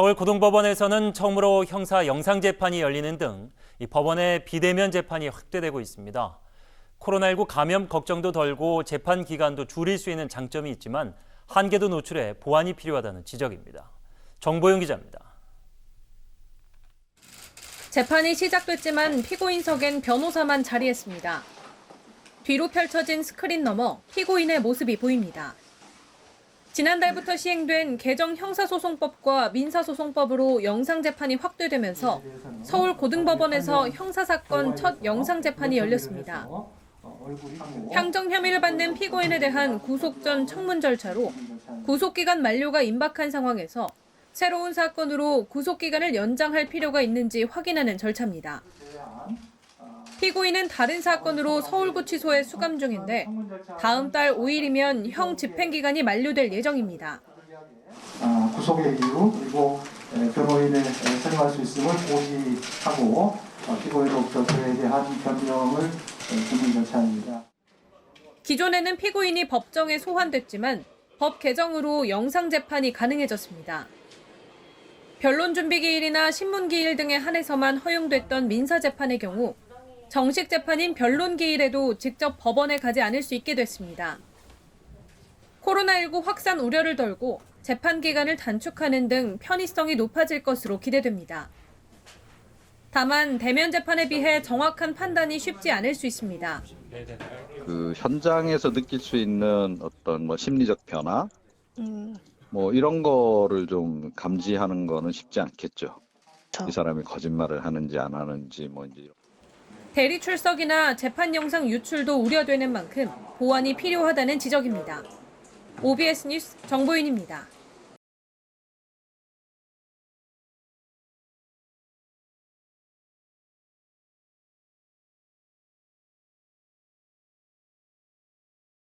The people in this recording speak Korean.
서울고등법원에서는 처음으로 형사 영상재판이 열리는 등이 법원의 비대면 재판이 확대되고 있습니다. 코로나19 감염 걱정도 덜고 재판 기간도 줄일 수 있는 장점이 있지만 한계도 노출해 보완이 필요하다는 지적입니다. 정보영 기자입니다. 재판이 시작됐지만 피고인석엔 변호사만 자리했습니다. 뒤로 펼쳐진 스크린 너머 피고인의 모습이 보입니다. 지난달부터 시행된 개정 형사소송법과 민사소송법으로 영상재판이 확대되면서 서울고등법원에서 형사사건 첫 영상재판이 열렸습니다. 향정 혐의를 받는 피고인에 대한 구속 전 청문 절차로 구속기간 만료가 임박한 상황에서 새로운 사건으로 구속기간을 연장할 필요가 있는지 확인하는 절차입니다. 피고인은 다른 사건으로 서울구치소에 수감 중인데 다음 달 5일이면 형 집행기간이 만료될 예정입니다. 아, 구속의 이유 그리고 에, 변호인을 에, 선임할 수 있음을 고지하고 어, 피고인으로부터 그에 대한 변명을 에, 준비 절차입니다. 기존에는 피고인이 법정에 소환됐지만 법 개정으로 영상 재판이 가능해졌습니다. 변론 준비 기일이나 신문 기일 등에 한해서만 허용됐던 민사 재판의 경우 정식 재판인 변론 기일에도 직접 법원에 가지 않을 수 있게 됐습니다. 코로나19 확산 우려를 덜고 재판 기간을 단축하는 등 편의성이 높아질 것으로 기대됩니다. 다만 대면 재판에 비해 정확한 판단이 쉽지 않을 수 있습니다. 그 현장에서 느낄 수 있는 어떤 뭐 심리적 변화 뭐 이런 거를 좀 감지하는 거는 쉽지 않겠죠. 이 사람이 거짓말을 하는지 안 하는지 뭐 이제 대리 출석이나 재판 영상 유출도 우려되는 만큼 보완이 필요하다는 지적입니다. OBS 뉴스 정보윤입니다.